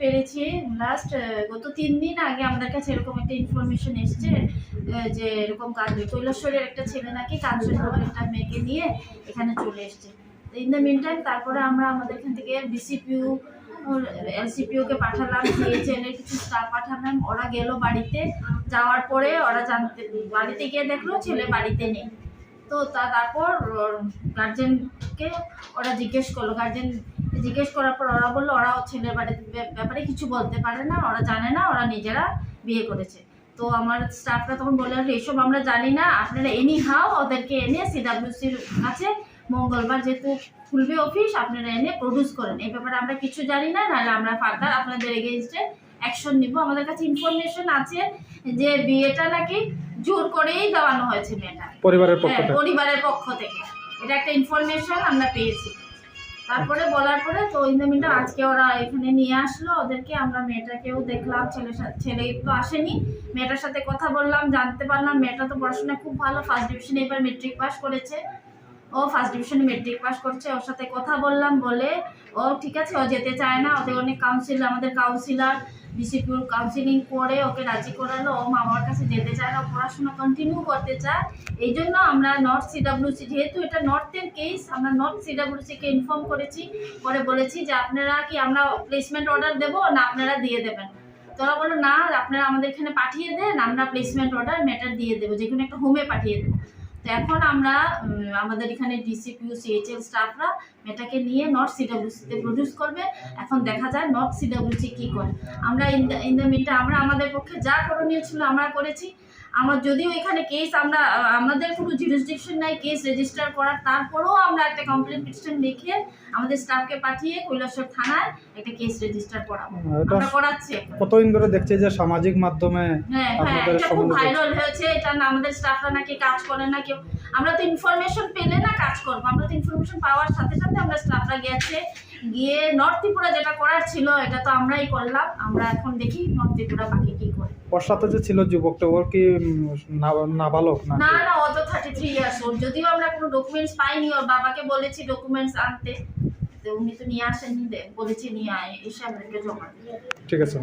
পেরেছি। লাস্ট গত তিন দিন আগে আমাদের কাছে এরকম একটা ইনফরমেশন এসছে যে এরকম কাজ কৈলাসরের একটা ছেলে নাকি কাঞ্চন একটা মেয়েকে নিয়ে এখানে চলে এসছে। ইন দ্য মিন টাইম তারপরে আমরা আমাদের এখান থেকে ডিসিপিউ এলসিপিওকে পাঠালাম সিএইচএল এর কিছু স্টাফ পাঠালাম। ওরা গেল বাড়িতে, যাওয়ার পরে ওরা জানতে, বাড়িতে গিয়ে দেখল ছেলে বাড়িতে নেই। তা তারপর গার্জেনকে ওরা জিজ্ঞেস করল গার্জেন জিজ্ঞেস করার পর ওরা বলল ওরা ছেলের বাড়ির ব্যাপারে কিছু বলতে পারে না ওরা জানে না ওরা নিজেরা বিয়ে করেছে। তো আমার স্টাফরা তখন বলে আসলো এসব আমরা জানি না আপনারা এনি হাও ওদেরকে এনে সিডাব্লিউসির কাছে মঙ্গলবার যেহেতু খুলবে অফিস আপনারা এনে প্রডিউস করেন। এই ব্যাপারে আমরা কিছু জানি না নাহলে আমরা ফার্দার আপনাদের এগেনস্টে অ্যাকশন নিব। আমাদের কাছে ইনফরমেশন আছে যে বিয়েটা নাকি জোর করেই দেওয়ানো হয়েছে মেয়েটা পরিবারের পক্ষ হ্যাঁ, থেকে। পরিবারের পক্ষ থেকে। এটা একটা ইনফরমেশন আমরা পেয়েছি। তারপরে বলার পরে তো দ্য আজকে ওরা এখানে নিয়ে আসলো। ওদেরকে আমরা মেয়েটাকেও দেখলাম, ছেলের সাথে, ছেলে তো আসেনি। মেয়েটার সাথে কথা বললাম, জানতে পারলাম মেয়েটা তো পড়াশোনায় খুব ভালো। ফার্স্ট ডিভিশনে এবার মেট্রিক পাস করেছে। ও ফার্স্ট ডিভিশনে মেট্রিক পাস করছে, ওর সাথে কথা বললাম, বলে, ও ঠিক আছে, ও যেতে চায় না, ওদের অনেক কাউন্সিল আমাদের কাউন্সিলার ডিসিপিউর কাউন্সিলিং করে, ওকে রাজি করালো, ও মামার কাছে যেতে চায় না পড়াশোনা কন্টিনিউ করতে চায়। এই জন্য আমরা নর্থ সিডাব্লিউসি যেহেতু এটা নর্থের কেস আমরা নর্থ সিডাব্লিউসিকে ইনফর্ম করেছি, করে বলেছি যে আপনারা কি, আমরা প্লেসমেন্ট অর্ডার দেবো, না আপনারা দিয়ে দেবেন? তোরা বলল, না, আপনারা আমাদের এখানে পাঠিয়ে দেন, আমরা প্লেসমেন্ট অর্ডার ম্যাটার দিয়ে দেবো যে কোনো একটা হোমে পাঠিয়ে দেবো। তো এখন আমরা আমাদের এখানে ডিসিপিউ সিএইচএল স্টাফরা এটাকে নিয়ে নর্থ সিডাব্লিউসিতে প্রডিউস করবে। এখন দেখা যায় নর্থ সিডাব্লিউসি কী করে। আমরা ইন দ্য ইন দ্য মিনটা আমরা আমাদের পক্ষে যা করণীয় ছিল আমরা করেছি। আমার যদিও এখানে কেস আমরা আমাদের কোনো জুরিসডিকশন নাই কেস রেজিস্টার করার তারপরেও আমরা একটা কমপ্লেন পিটিশন লিখে আমাদের স্টাফকে পাঠিয়ে কৈলাসর থানায় একটা কেস রেজিস্টার করাবো। এটা আমরা করাচ্ছি কতদিন ধরে দেখছি যে সামাজিক মাধ্যমে হ্যাঁ হ্যাঁ এটা খুব ভাইরাল হয়েছে এটা না আমাদের স্টাফরা নাকি কাজ করে না কেউ আমরা তো ইনফরমেশন পেলে না কাজ করব আমরা তো ইনফরমেশন পাওয়ার সাথে সাথে আমরা স্টাফরা গেছে গিয়ে নর্থ ত্রিপুরা যেটা করার ছিল এটা তো আমরাই করলাম। আমরা এখন দেখি নর্থ ত্রিপুরা বাকি কি করে। ওর সাথে যে ছিল যুবকটা ওর কি না- নাবালক না না না ও তো থার্টি থ্রি ইয়ার্স ওর যদিও আমরা কোনো ডকুমেন্টস পাইনি ওর বাবাকে বলেছি ডকুমেন্টস আনতে। তো উনি তো নিয়ে আসেননি বলেছি নিয়ে আয় এসে আমাদেরকে জমা ঠিক আছে।